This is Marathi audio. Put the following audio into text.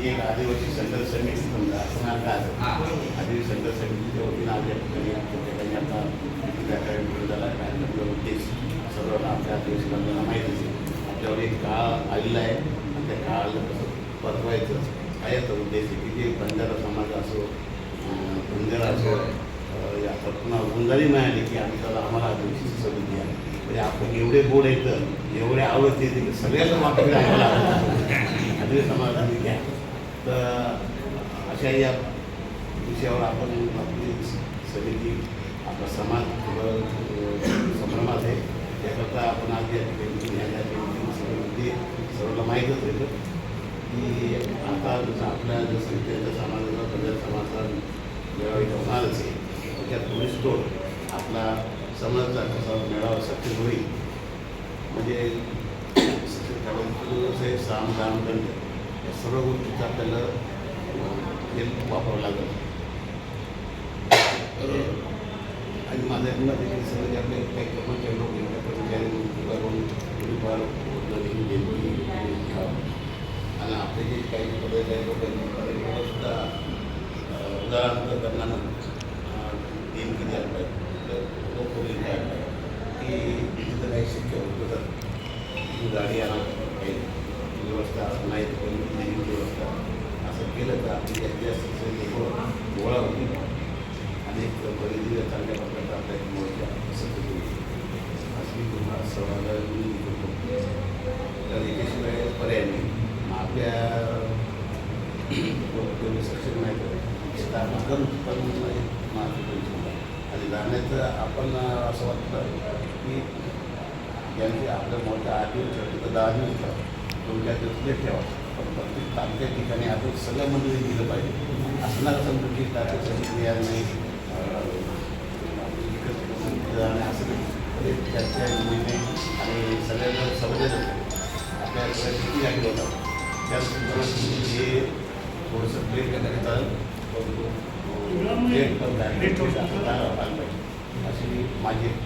एक आदिवासी संघर्ष समिती समजा असं काय आदिवासी संघर्ष समितीच्या वतीनं आपल्या ठिकाणी आमच्या ठिकाणी आता व्याकरण कार्यक्रम सुरू झाला कार्यक्रमाचा उद्देश सर्व आपल्या आदिवासी बांधवांना माहीत असेल आपल्यावर एक काळ आलेला आहे आणि त्या काळाला कसं परवायचं काय याचा उद्देश आहे? की जे बंजारा समाज असो बंजारा असो या आता पुन्हा गुंजारी मिळाली की आम्ही त्याला आम्हाला आदिवासी समिती आहे म्हणजे आपण एवढे गोड येतं एवढे आवडते येते की सगळ्याच आम्हाला आदिवासी समाजाने घ्या तर अशा या विषयावर आपण आपली समिती आपला समाज संभ्रमात आहे त्याकरता आपण आज या ठिकाणी सगळं सर्वांना माहीतच येतं की आता जसं आपल्या जसं त्यांच्या समाजाचा प्रजा समाजाचा मेळावा इथं होणारच आहे त्याच्यात पोलीस तोड आपला समाजाचा कसा मेळावा सक्सेस होईल म्हणजे सक्सेस करायचं साम दाम दंड या सर्व गोष्टीचं आपल्याला अं, हे वापरावं लागेल. आणि माझ्या मते हे सगळे जे आपले काही कर्मचारी लोक आणि आपले जे काही पदाधिकारी लोक आहेत त्यांना सुद्धा अं, उदाहरण करताना देणगी द्यायला पाहिजे तर तो पोलीस की तिथं काही शक्य होतं तर गाडी आणा व्यवस्था लाइट तर पण व्यवस्था. असं केलं तर आपली ऐतिहासिक जास्त हो, गोळा होतील आणि एक चांगल्या प्रकारचा आपल्या मोर्चा असं होईल अशी तुम्हाला सवाल तर एकेशिवाय पर्याय नाही. मग आपल्या हो, तेवढे सक्षम नाही तर स्थापना करून पण महाराष्ट्र आणि जाण्याचं आपण असं वाटतं की ज्यांचे आपल्या मोठ्या आठ दिवस तर दहा दिवस ठेवा तुमच्या तिथले ठेवा प्रत्येक तालुक्या ठिकाणी आपण सगळ्या मंडळी दिलं पाहिजे असं नका समजू क्रिया नाही आणि असं नाही एक चर्चा निर्णय आणि सगळ्यांना समजेल आपल्या किती गाडी होतात त्या संदर्भात हे थोडंसं प्लेट करण्यात चालेल प्लेट पण अशी माझी एक,